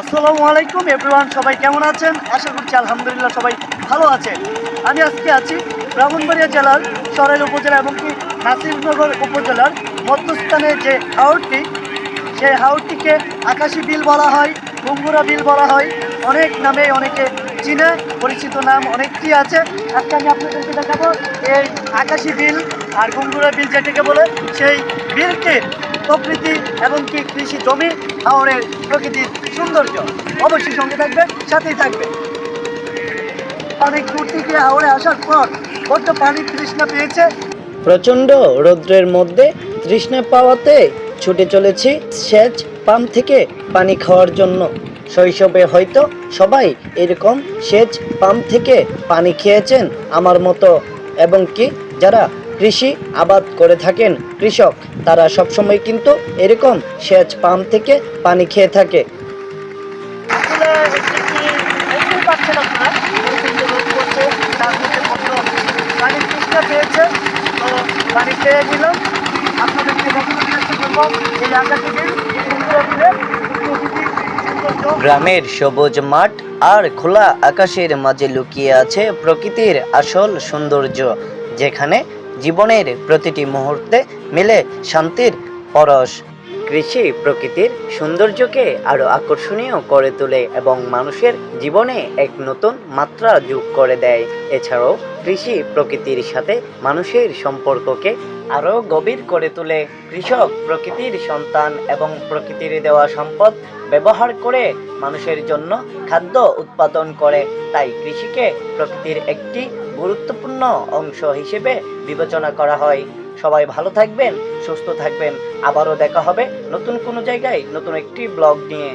আসসালামু আলাইকুম এভরিওয়ান, সবাই কেমন আছেন? আশা করছি আলহামদুলিল্লাহ সবাই ভালো আছেন। আমি আজকে আছি ব্রাহ্মণবাড়িয়া জেলার সরাইল উপজেলা এবং কি নাসিরনগর উপজেলার মধ্যস্থানে যে হাওরটি সেই হাওরটিকে আকাশি বিল বলা হয় গুঙ্গুরা বিল বলা হয়। অনেক নামে অনেকে চিনে, পরিচিত নাম অনেকটি আছে। আজকে আমি আপনাদেরকে দেখাবো এই আকাশি বিল আর গুঙ্গুরা বিল যেটাকে বলে, সেই বিলকে প্রকৃতি এবং কি কৃষি জমি, হাওরের প্রকৃতির সৌন্দর্য। অবশ্যই সঙ্গে থাকবে, সাথেই থাকবে। অনেক দূর থেকে হাওড়ে আসার পর বড্ড পানির তৃষ্ণা পেয়েছে। প্রচণ্ড রৌদ্রের মধ্যে তৃষ্ণা পাওয়াতে ছুটে চলেছি সেচ পাম্প থেকে পানি খাওয়ার জন্য। শৈশবে হয়তো সবাই এরকম সেচ পাম্প থেকে পানি খেয়েছেন আমার মতো। এবং কি, যারা কৃষি আবাদ করে থাকেন কৃষক। তারা সবসময় কিন্তু এরকম সেচ পাম্প থেকে পানি খেয়ে থাকে। গ্রামের সবুজ মাঠ আর খোলা আকাশের মাঝে লুকিয়ে আছে প্রকৃতির আসল সৌন্দর্য, যেখানে জীবনের প্রতিটি মুহূর্তে মিলে শান্তির পরশ। কৃষি প্রকৃতির সৌন্দর্যকে আরও আকর্ষণীয় করে তোলে এবং মানুষের জীবনে এক নতুন মাত্রা যোগ করে দেয়। এছাড়াও কৃষি প্রকৃতির সাথে মানুষের সম্পর্ককে আরও গভীর করে তোলে। কৃষক প্রকৃতির সন্তান এবং প্রকৃতির দেওয়া সম্পদ ব্যবহার করে মানুষের জন্য খাদ্য উৎপাদন করে। তাই কৃষিকে প্রকৃতির একটি গুরুত্বপূর্ণ অংশ হিসেবে বিবেচনা করা হয়। সবাই ভালো থাকবেন, সুস্থ থাকবেন। আবারও দেখা হবে নতুন কোনো জায়গায়, নতুন একটি ব্লগ নিয়ে।